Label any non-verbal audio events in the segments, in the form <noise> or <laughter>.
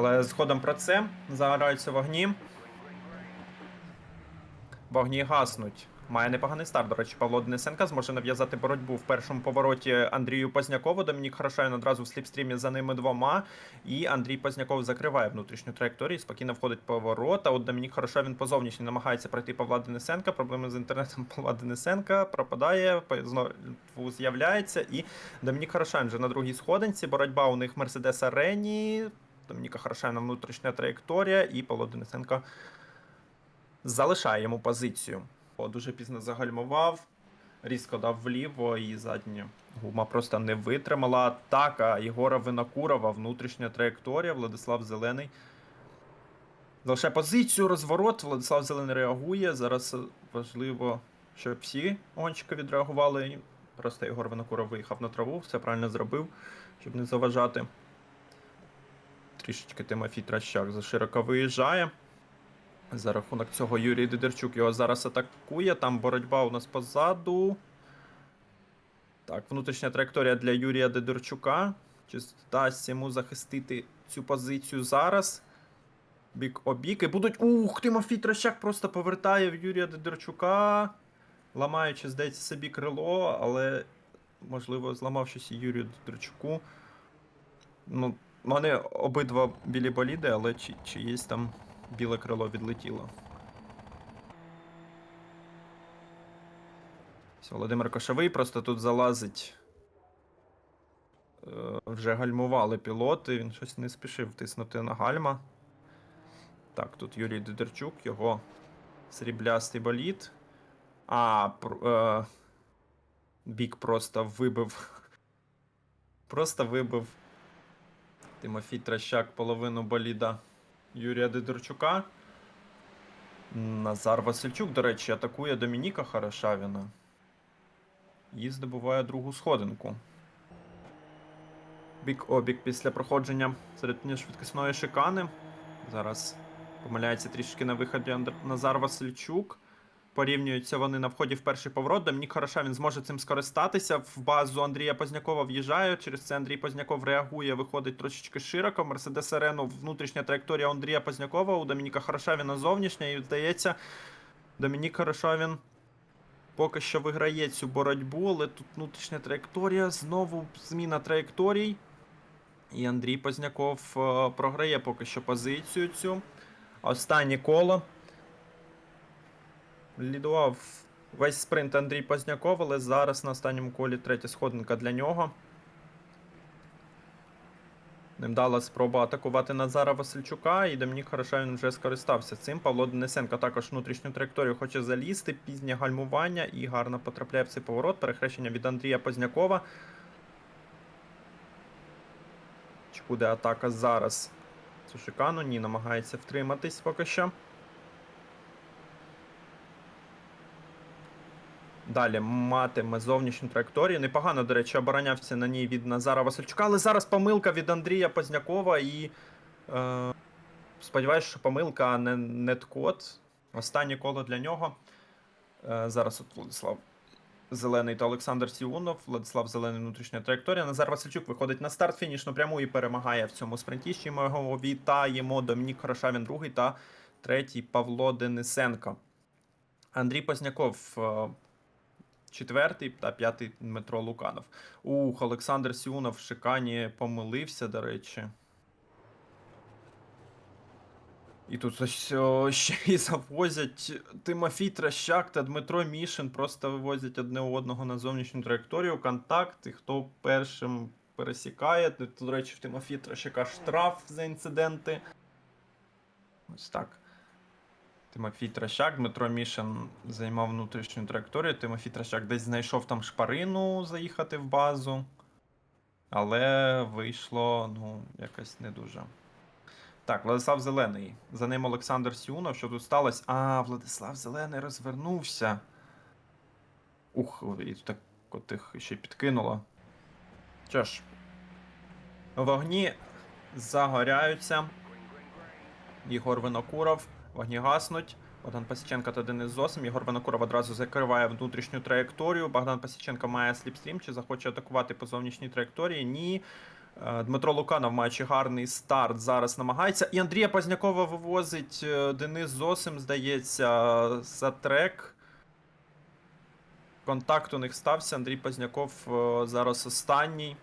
Але згодом про це загораються вогні. Вогні гаснуть. Має непоганий старт. До речі, Павло Денисенка зможе нав'язати боротьбу в першому повороті Андрію Познякову. Домінік Хорошавін одразу в сліпстрімі за ними двома. І Андрій Позняков закриває внутрішню траєкторію. Спокійно входить поворот. А от Домінік Хорошавін по зовнішній намагається пройти Павла Денисенка. Проблеми з інтернетом Павла Денисенка пропадає, знову з'являється. І Домінік Хорошавін вже на другій сходинці. Боротьба у них Мерседес Арені. Домініка Хорошавіна внутрішня траєкторія, і Павло Денисенко залишає йому позицію. Дуже пізно загальмував, різко дав вліво і задня гума просто не витримала. Атака Єгора Винокурова, внутрішня траєкторія, Владислав Зелений. Залишає позицію, розворот. Владислав Зелений реагує. Зараз важливо, щоб всі гонщики відреагували. Просто Єгор Винокуров виїхав на траву, все правильно зробив, щоб не заважати. Трішечки Тимофій Тращак зашироко виїжджає. За рахунок цього Юрій Дидерчук його зараз атакує. Там боротьба у нас позаду. Так, внутрішня траєкторія для Юрія Дидерчука. Чи вдасться йому захистити цю позицію зараз? Бік обік. І будуть. Ух, Тимофій Трощак просто повертає в Юрія Дидерчука. Ламаючи, здається, собі крило, але можливо зламав щось і Юрію Дидерчуку. Ну, в мене обидва білі боліди, але чи, чи є там біле крило відлетіло. Все, Володимир Кошовий просто тут залазить. Е, вже гальмували пілоти, він щось не спішив тиснути на гальма. Так, тут Юрій Дидерчук, його сріблястий боліт. А, е, бік просто вибив. <laughs> Просто вибив Тимофій Тращак половину боліда Юрія Дидорчука. Назар Васильчук, до речі, атакує Домініка Хорошавіна. І здобуває другу сходинку. Бік обік після проходження середньошвидкісної шикани. Зараз помиляється трішки на виході Назар Васильчук. Порівнюються вони на вході в перший поворот. Домінік Хорошавін зможе цим скористатися. В базу Андрія Познякова в'їжджає. Через це Андрій Позняков реагує, виходить трошечки широко. Мерседес Арену внутрішня траєкторія Андрія Познякова. У Домініка Хорошавіна зовнішня. І здається, Домінік Хорошавін поки що виграє цю боротьбу, але тут внутрішня траєкторія. Знову зміна траєкторій. І Андрій Позняков е, програє поки що позицію цю. Останнє коло. Лідував весь спринт Андрій Позняков, але зараз на останньому колі третя сходинка для нього. Невдала спроба атакувати Назара Васильчука, і Домінік Хорошавін вже скористався цим. Павло Денисенко також внутрішню траєкторію хоче залізти, пізнє гальмування і гарно потрапляє в цей поворот. Перехрещення від Андрія Познякова. Чи буде атака зараз? Цю шикану ні, намагається втриматись поки що. Далі матиме зовнішню траєкторію. Непогано, до речі, оборонявся на ній від Назара Васильчука, але зараз помилка від Андрія Познякова і. Е, сподіваюся, що помилка, а не неткод. Останнє коло для нього. Е, зараз от Владислав Зелений та Олександр Сіунов. Владислав Зелений внутрішня траєкторія. Назар Васильчук виходить на старт фінішну пряму і перемагає в цьому спринті. Ще ми його вітаємо. Домінік Хорошавін другий та третій Павло Денисенко. Андрій Позняков. Четвертий та п'ятий Дмитро Луканов. Ух, Олександр Сіунов в шикані помилився, до речі. І тут ось ще й завозять Тимофій Тращак та Дмитро Мішин просто вивозять одне одного на зовнішню траєкторію. Контакт, і хто першим пересікає. Тут, до речі, в Тимофій Тращака штраф за інциденти. Ось так. Тимофій Тращак, Дмитро Мішин займав внутрішню траєкторію. Тимофій Тращак десь знайшов там шпарину заїхати в базу. Але вийшло, ну, якось не дуже. Так, Владислав Зелений. За ним Олександр Сіунов. Що тут сталося? А, Владислав Зелений розвернувся. Ух, і так от їх ще підкинуло. Що ж, вогні загоряються. Єгор Винокуров. Вогні гаснуть. Богдан Пасіченко та Денис Зосим. Єгор Винокуров одразу закриває внутрішню траєкторію. Богдан Пасіченко має сліпстрім, чи захоче атакувати по зовнішній траєкторії? Ні. Е, Дмитро Луканов, маючи гарний старт, зараз намагається. І Андрія Познякова вивозить е, Денис Зосим, здається, за трек. Контакт у них стався. Андрій Позняков е, зараз останній.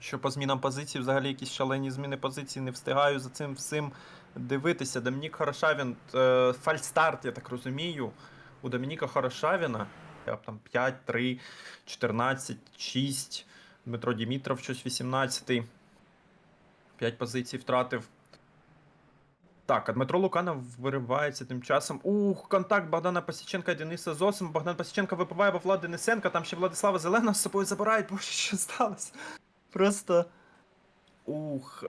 Що по змінам позицій, взагалі якісь шалені зміни позицій, не встигаю за цим всім дивитися. Домінік Хорошавін, е, фальстарт, я так розумію. У Домініка Хорошавіна там 5, 3, 14, 6. Дмитро Дімітров, щось 18. 5 позицій втратив. Так, а Дмитро Луканов виривається тим часом. Ух, контакт Богдана Пасіченка і Дениса Зосим. Богдан Пасіченко випиває во Влад Денисенка, там ще Владислава Зелена з собою забирають. Боже, що сталося? Просто. Ух.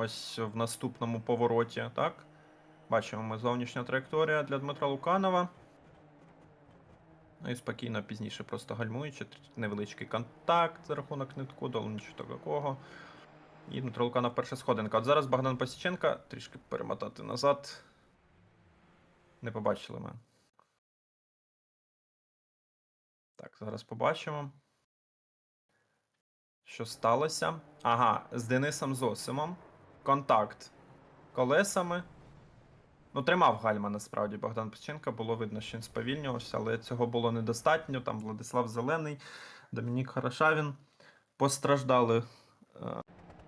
Ось в наступному повороті, так? Бачимо ми зовнішня траєкторія для Дмитра Луканова. Ну і спокійно пізніше просто гальмуючи, невеличкий контакт за рахунок нитку, але нічого такого. І Дмитро Луканов перша сходинка. От зараз Богдан Пасіченка трішки перемотати назад. Не побачили ми. Так, зараз побачимо. Що сталося? Ага, з Денисом Зосимом. Контакт колесами. Ну, тримав гальма насправді Богдан Печенка. Було видно, що він сповільнювався, але цього було недостатньо. Там Владислав Зелений, Домінік Хорошавін постраждали. е,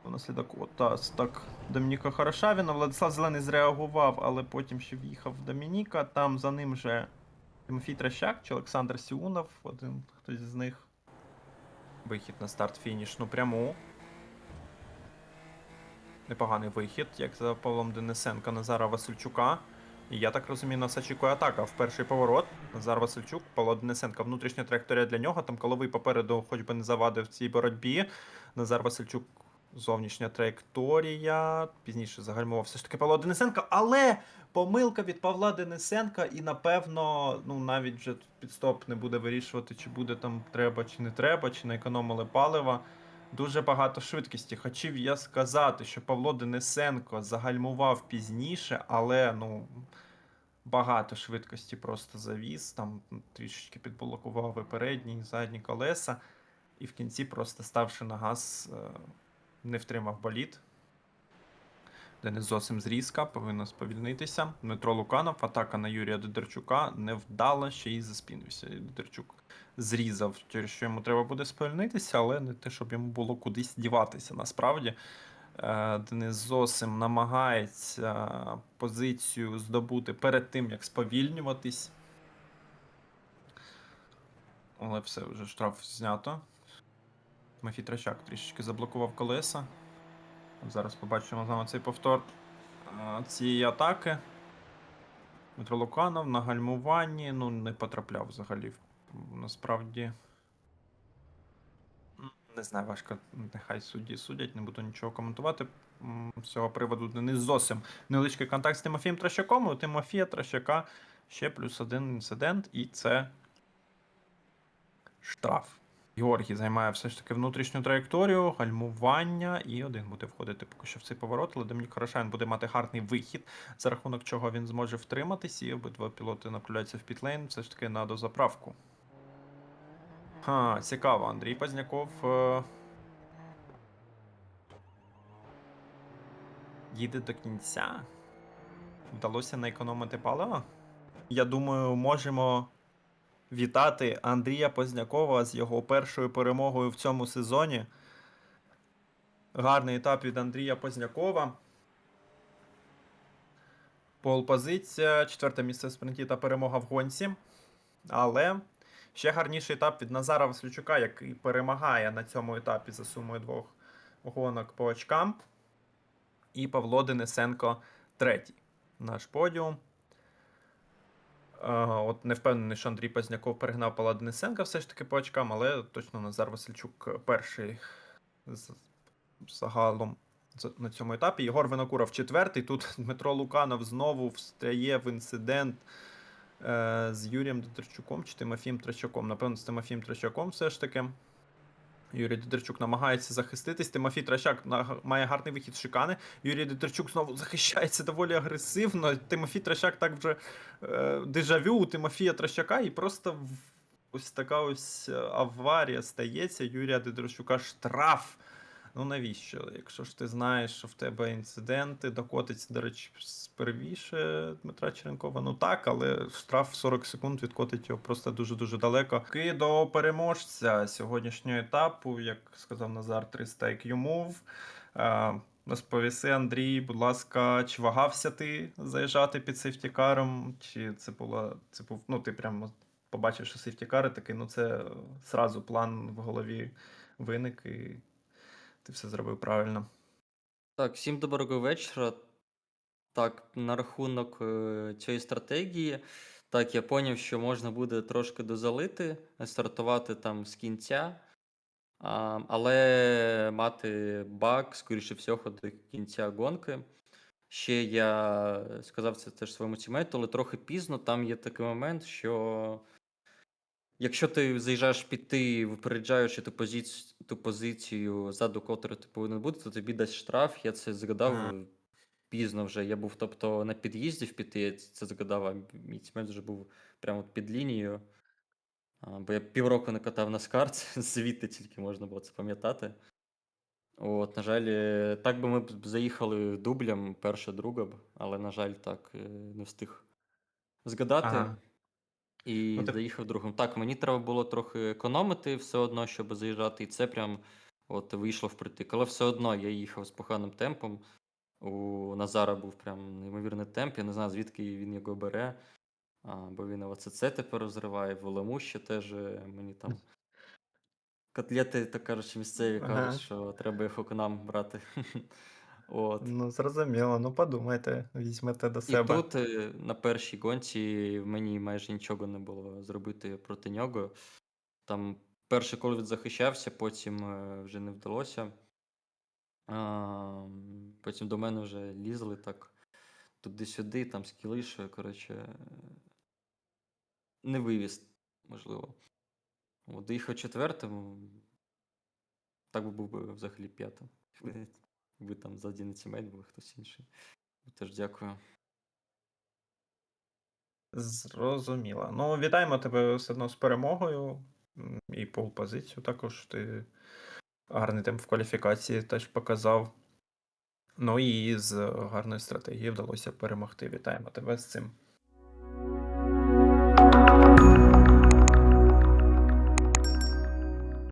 Внаслідок ота, так Домініка Хорошавіна. Владислав Зелений зреагував, але потім ще в'їхав в Домініка. Там за ним же Тимофій Тращак чи Олександр Сіунов, один хтось з них. Вихід на старт фінішну пряму. Непоганий вихід, як за Павлом Денисенка Назара Васильчука. І я так розумію, нас очікує атака в перший поворот. Назар Васильчук, Павло Денисенка. Внутрішня траєкторія для нього. Там коловий попереду, хоч би не завадив в цій боротьбі. Назар Васильчук, зовнішня траєкторія. Пізніше загальмував все ж таки Павло Денисенко, але помилка від Павла Денисенка, і напевно, ну навіть вже підстоп не буде вирішувати, чи буде там треба, чи не треба, чи не економили палива. Дуже багато швидкості. Хотів я сказати, що Павло Денисенко загальмував пізніше, але ну багато швидкості просто завіз. Там трішечки підблокував і передні, і задні колеса. І в кінці, просто ставши на газ, е, не втримав боліт. Денис зовсім зрізка, повинно сповільнитися. Дмитро Луканов, атака на Юрія Додерчука невдала, ще й заспінився. І Додерчук зрізав, через що йому треба буде сповільнитися, але не те, щоб йому було кудись діватися. Насправді Е, Денис Зосим намагається позицію здобути перед тим, як сповільнюватись. Але все, вже штраф знято. Тимофій Трачак трішечки заблокував колеса. Зараз побачимо з вами цей повтор е, цієї атаки. Дмитро Луканов на гальмуванні ну, не потрапляв взагалі. Насправді. Не знаю, важко. Нехай судді судять, не буду нічого коментувати. З цього приводу Денис зовсім невеличкий контакт з Тимофієм Тращаком. У Тимофія Тращака ще плюс один інцидент, і це штраф. Георгій займає все ж таки внутрішню траєкторію, гальмування, і один буде входити поки що в цей поворот. але Домінік Хорошайн буде мати гарний вихід, за рахунок чого він зможе втриматись, і обидва пілоти направляються в пітлейн, все ж таки на дозаправку. Ха, цікаво, Андрій Пазняков. е, Їде до кінця. Вдалося не економити палива. Я думаю, можемо вітати Андрія Познякова з його першою перемогою в цьому сезоні. Гарний етап від Андрія Познякова. Пол-позиція, четверте місце в спринті та перемога в гонці. Але ще гарніший етап від Назара Васлючука, який перемагає на цьому етапі за сумою двох гонок по очкам. І Павло Денисенко третій. Наш подіум. От не впевнений, що Андрій Пазняков перегнав Павла Денисенка все ж таки по очкам, але точно Назар Васильчук перший загалом на цьому етапі. Єгор Винокуров четвертий. Тут <laughs> Дмитро Луканов знову встає в інцидент е, з Юрієм Дотерчуком чи Тимофієм Трачаком. Напевно, з Тимофієм Трачаком все ж таки. Юрій Додерчук намагається захиститись. Тимофій Трощак має гарний вихід шикани. Юрій Додерчук знову захищається доволі агресивно. Тимофій Трощак так вже е, дежавю у Тимофія Трощака і просто ось така ось е, аварія стається. Юрія Додерчука штраф Ну навіщо? Якщо ж ти знаєш, що в тебе інциденти, докотиться, до речі, спервіше Дмитра Черенкова. Ну так, але штраф 40 секунд відкотить його просто дуже-дуже далеко. Ки до переможця сьогоднішнього етапу, як сказав Назар, 300 IQ Move. Розповіси, Андрій, будь ласка, чи вагався ти заїжджати під сейфтікаром? Чи це було це був, ну ти прямо побачив, що сейфтікари такий, ну це сразу план в голові виник, і ти все зробив правильно. Так, всім доброго вечора. Так, на рахунок е, цієї стратегії, так, я поняв, що можна буде трошки дозалити, стартувати там з кінця, а, але мати баг, скоріше всього, до кінця гонки. Ще я сказав це теж своєму тімейту, але трохи пізно. Там є такий момент, що якщо ти заїжджаєш піти, випереджаючи ту позицію, ту позицію, ззаду котру ти повинен бути, то тобі дасть штраф. Я це згадав Ага. пізно вже. Я був, тобто, на під'їзді в піти, я це згадав, а мій тімейт вже був прямо під лінією. А, Бо я півроку не катав на скарт, <laughs> звідти тільки можна було це пам'ятати. От, на жаль, е, так би ми б заїхали дублем перша друга б, але, на жаль, так е, не встиг згадати. Ага. І Ну, ти- заїхав другом. Так, мені треба було трохи економити все одно, щоб заїжджати, і це прям от вийшло впритик. Але все одно я їхав з поганим темпом. У Назара був прям неймовірний темп. Я не знаю, звідки він його бере. А, бо він ОЦЦ тепер розриває, в Олему ще теж е, мені там. Котлети, так кажучи, місцеві Ага. кажуть, що треба їх к нам брати. <laughs> От. Ну, зрозуміло, ну подумайте, візьмете до І себе. тут е, на першій гонці в мені майже нічого не було зробити проти нього. Там перший кол відзахищався, потім е, вже не вдалося. А, потім до мене вже лізли так туди-сюди, там з кілишою, коротше, е, не вивіз, можливо. От, доїхав четвертим, так би був би взагалі п'ятим. Якби- там ззаді не тімейт був хтось інший. Теж дякую. Зрозуміло. Ну, вітаємо тебе все одно з перемогою. І пол позицію також. Ти гарний темп в кваліфікації теж показав. Ну і з гарної стратегії вдалося перемогти. Вітаємо тебе з цим.